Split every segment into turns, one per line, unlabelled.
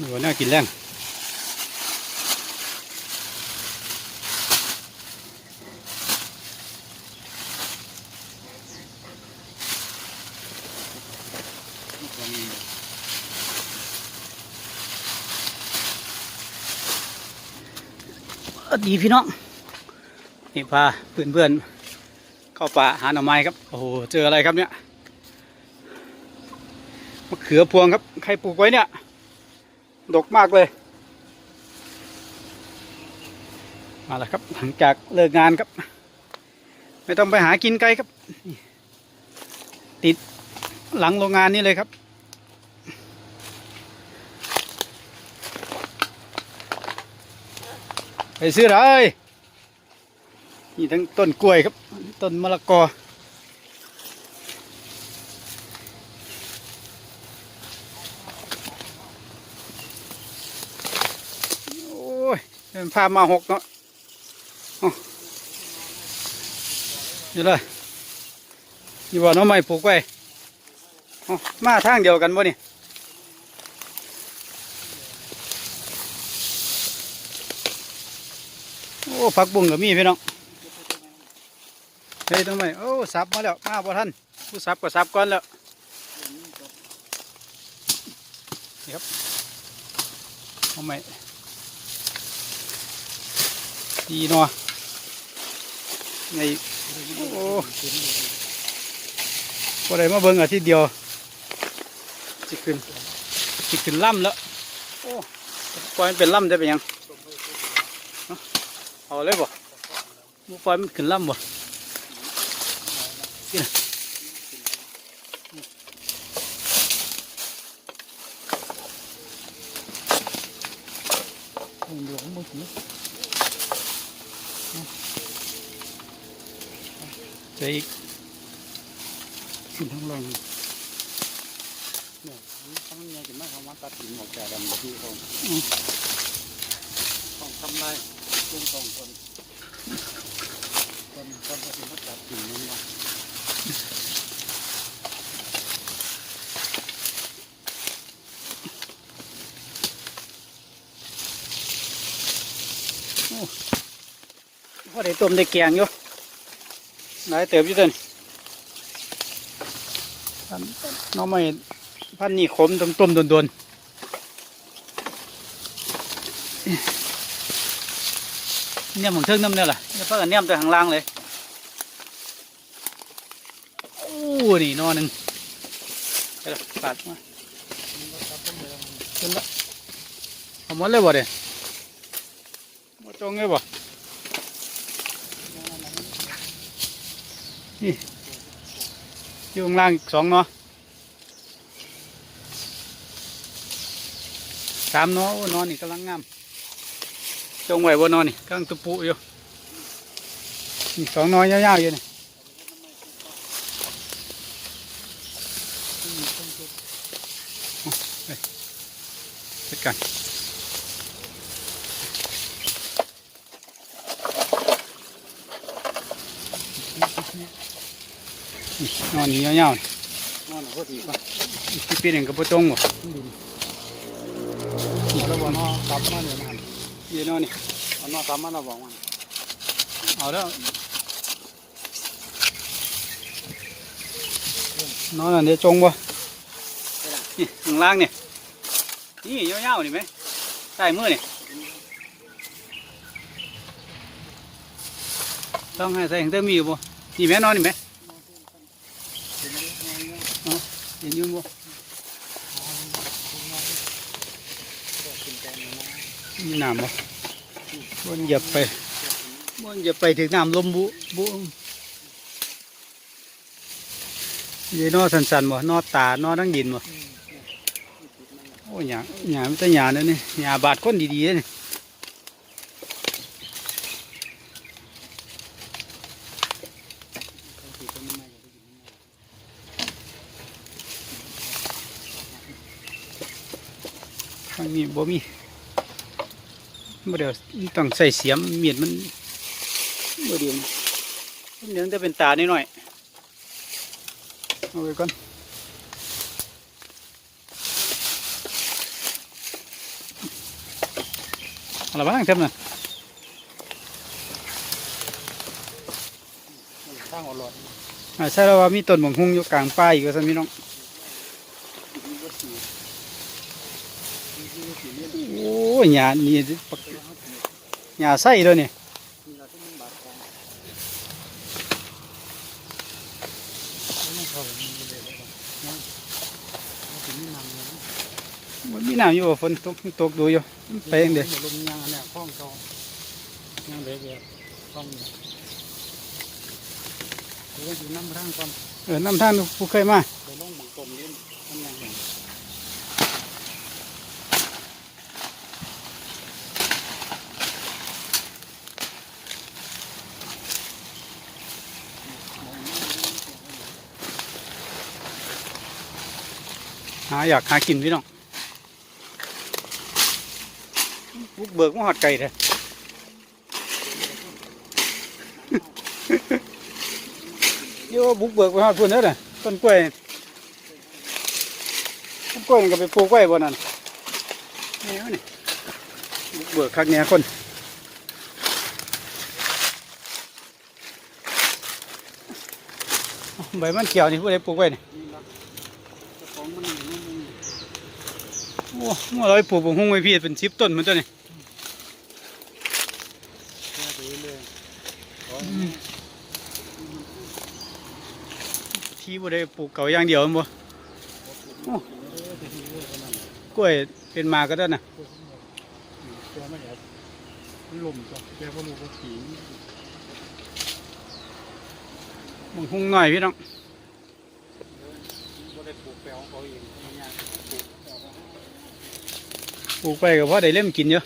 นี่ว่าน่ากินแรงสวัสดีพี่น้องนี่พาเพื่อนๆเข้าป่าหาหน่อไม้ครับ โอ้โห เจออะไรครับเนี่ยมะเขือพวงครับ ใครปลูกไว้เนี่ย ดกมากเลย มาแล้วครับ หลังจากเลิกงานครับ ไม่ต้องไปหากินไกลครับ ติดหลังโรงงานนี่เลยครับ ไปซื้อเลยนี่ทั้งต้นกล้วยครับ ต้นมะละกอ โอ้ยเป็น พามาหกเนาะเอานี่เลยนี่ว่าน้องใหม่ปลูกไว้มาทางเดียวกันบ่นี่โอ้ผักบุ้งกับมีพี่น้องเฮ้ยทำไมโอ้สับมาแล้วมาบ่ท่านผู้สับก็สับก่อนแล้วครับทำไม ดีเนาะในโอ้พอได้มาเบิ่งอาทิตย์เดียวจิขึ้นจิขึ้นล่ำแล้วโอ้ปล่อยมันเป็นล่ำได้เป็นยังเอาเลยบ่บ่ปล่อยมันขึ้นล่ำบ่กินน่ะอืมเดี๋ยวผมบ่กินเจอ อีกขึ้นทั้งลง
เนี่ยทั้งกันบ้างครับว่าตัดหินออกจากกันที่ตรงต้องทำลายตรงตรงคนคนที่เขาตัดหินนั่นว่า
พอ ได้ต้มได้แกงอยู่หลายเติบอยู่เต้นน้องไม่พันนี่ขมต้มต้มๆโดนๆเนี่ยมันเทิงน้ำเนี่ยแหละเนี่ยเพิ่งเนี่ยมตัวข้างล่างเลยโอ้นี่นอหนึ่งไปละปาดมาขึ้นละเอาหมดเลยบ่เด้มาจงเลยบ่ อยู่ข้างล่างอีกสองเนาะสามเนาะนอนนี่กำลังงามจงไว้บนนอนนี่กำลังตุปุอยู่นี่สองเนอยาวๆอยู่นี่เอาไปจัดกันนี่นอนนี่ยาว ๆนี่
นอนก็ดีป่ะ
ที่ปีหนึ่งกับปตรงบ่
แล้วบอกนอนตับมันเนี่ยมัน
ยี่นอนนี่
เอานอนตับมันเราบอกมัน
เอาแล้วนอนอันเดียวจงบ่นี่ข้างนี้มั้งให้ใส่ถึงเติมบ่นี่แม่นอนนี่ไหมเห็นอยุ่งบ่มีน้ำบ่นหยียบไปบนหยียบไปถึงน้ำลมบุบุยีนอสันสันบ่นอตานอทั้งดินบ่โอ้ยหยาหยาไม่ใช่หยาเนยนี่หยาบาดคนดีๆนี่ทางนี้บ่มีบ่เดี๋ยวต้องใส่เสียมเมียดมันบ่เดียวนะมันเดี๋ยวจะเป็นตาหน่อยๆเอาไว้ก่อนอะไรบ้างเต็มน่ะ
ข้างอร่อย
อ่าใช่แล้วว่ามีต้นบังฮุงอยู่กลางป่าอีกว่าซั่นพี่น้อง
มีก็สีมีก็สีเนี่ย
โอ้ ยหญ้านี่ปักหญ้าไส้ด้วยนี่
มีเราต้องบาดคอไม่เข้ามีเลยเลยนะถึงนี่นำเลย
มันมีน้ำอยู่บ่ฝนตกตกดูอยู่ไปเองเด้
ลมยางเนี่ยคล้องเขายางเล็กเลยคล้องเนี่ยเดี๋ยวอยู่น้ำร่างก่อน
เออน้ำท่านผู้เคยมา
เดี๋ยวลงหมังกลมนี่มันยังไง
หาอยากหากินพี่น้องบุกเบิกมาหอดไก่แท้โย่บุกเบิกไปหอดพุ่นเด้อน่ะต้นกล้วยต้นกล้วยนี่ก็ไปปลูกไว้บ่นั่นนี่วะนี่บุกเบิกคักแหน่คนใบมันเขียวนี่ผู้ใดปลูกไว้นี่
นี่ละเจ้า ของมันนี่มันนี่
โอ้เมื่อเราไปปลูกบงฮุ้งไว้พี่เป็นสิบต้นเหมือนตัวนี่
แค่ไปเรื่อยๆขอ
ที่บ่ได้ปลูกเก่าอย่างเดียวแม่นบ่
โอ้ไปทีเรื่อยๆนั่น
กล้วยเป็นมาก็ได้น่ะ
แกไม่แอบมันลมจ้ะแกก็รู้ว่าผี
บงฮุ้งน้อยพี่น้อง
ก็ ได้ปลูกแปลของเขาเองไม่ยากปลูกแปลของเขา
ปลูกไปก็พอได้เล่มกินเยอะ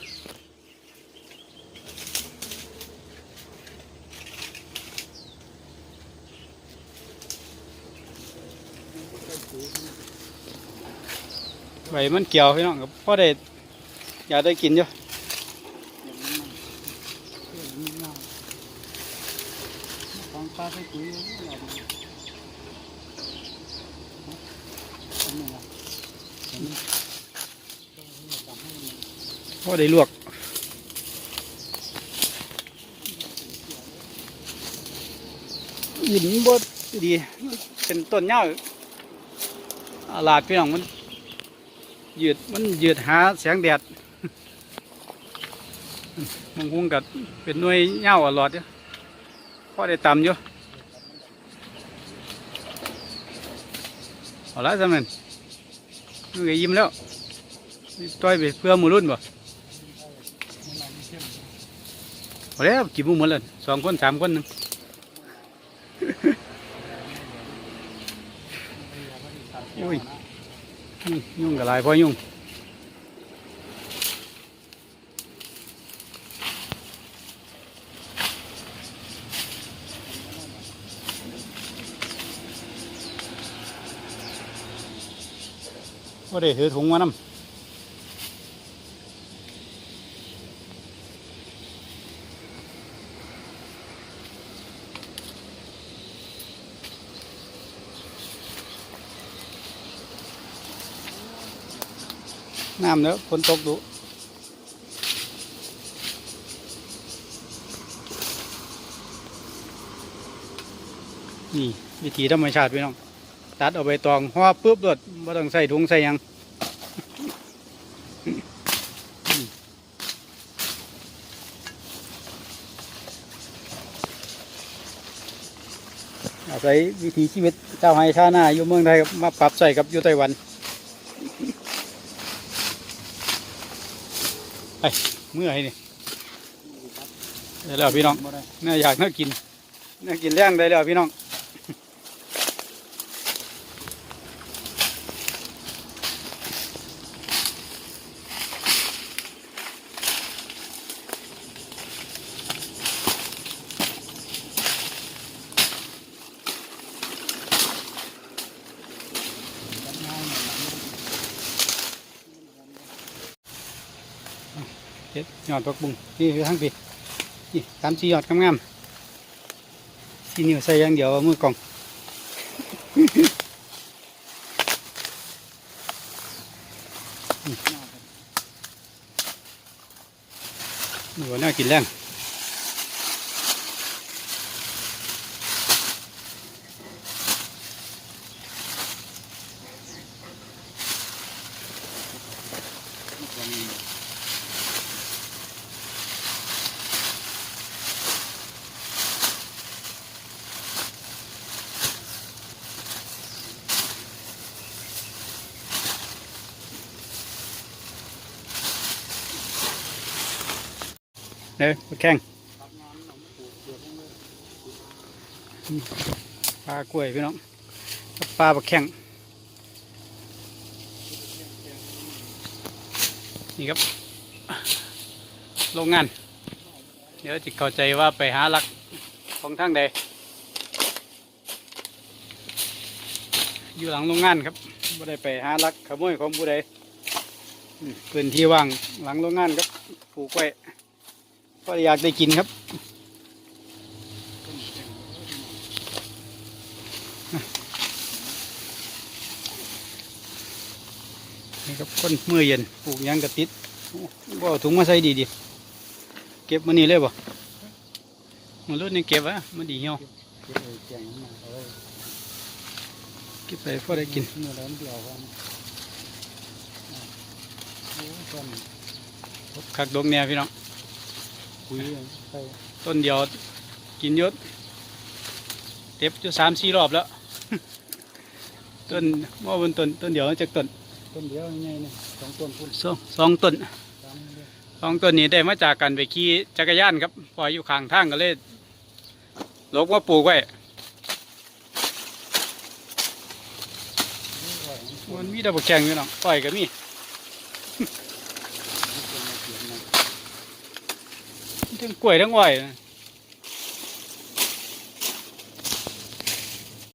ใบมันเกี่ยวพี่น้องก็พอได้อยากได้กินเยอะ
อย่างนี้นะของปลาใส่ปุ๋ยอะไรนี่อันนี้ละอันนี้ทำให้มัน
พ อได้ลวกหินบดดีเป็นต้นเหย้าลาดพี่น้องมันยืดมันยืดหาแสงแดดมันคงกับเป็นหน่วยเหย้าอลอดอยู่พอได้ตำอยู่เอาละสำนันนี่ก็ยิ้มแล้วต้อยไปเพื่อหมูรุ่นบ่
มันอะไรไม่เข้ม
เอาแล้วกี่หมูหมดเลยสองคนสามคนหนึงอุ้ยอืมยุ่งกับลายพอยุ่งก็ได้ถือถุงมานำ น้ำแล้วฝนตกดุนี่วิธีธรรมชาติพี่น้อง ตัดเอาใบตองห่อปุ๊บรดไม่ต้องใส่ถุงใส่ยังอาศัยวิถีชีวิตเจ้าไห้ชาวนาอยู่เมืองไทยมาปรับใส่กับอยู่ไต้หวัน ไปเมื่อไหร่นี่ได้แล้วพี่น้องน่าอยากน่ากินน่ากินแรงได้แล้วพี่น้อง ยอดผักบุ้งนี่คือทั้งปีนี่สามสี่ยอดงามๆสี่นิ้วใส่อย่างเดียวมือกล่อง
หน้าครับ
หนูน่ากินแรง เด้อมาแข่ง
ปลูกเก๋ยวกับเลย
ปลากล้วยพี่น้องปลาบักแข่งนี่ครับโรงงาน เดี๋ยวจะเข้าใจว่าไปหาหลักของทางใดอยู่หลังโรงงานครับไม่ได้ไปหาลักขโมยของผู้ใดพื้นที่ว่างหลังโรงงานครับปลูกไว้ ก็อยากได้กินครับนี่ครับคนเมื่อเย็นปลูกยังกระติดโอ้บ่เอาถุงมาใส่ดีดีเก็บมันนี่เลยบ่มันรุ่นนี้เก็บไวะมันดีเหี่ยว
เกี่ยวกับแกงมาเอาไว้
เก็บไปพอได้กิน
เมื่อแล้วเดียวกัน
คักดงเนี่ยพี่น้อง
คุยไป
ต้นเดียวกินเยอะเต็บจะสามสี่รอบแล้ว ต้นว่าบนต้นต้นเดียวจากต้น
ต้นเดียวยังไงเนี่ยสองต้นพุ่น
สองสองต้น
สามเดือน
สองต้นนี้ได้มาจากกันไปขี่จักรยานครับปล่อยอยู่ข้างทางก็เลยลกว่าปลูกไว้
นี่ไหวมัน
มันมีแต่บักแข่งอยู่น้องปล่อยก็มี
เป็นมาเขียนนะ
ทั้งกล้วยทั้งอ้อย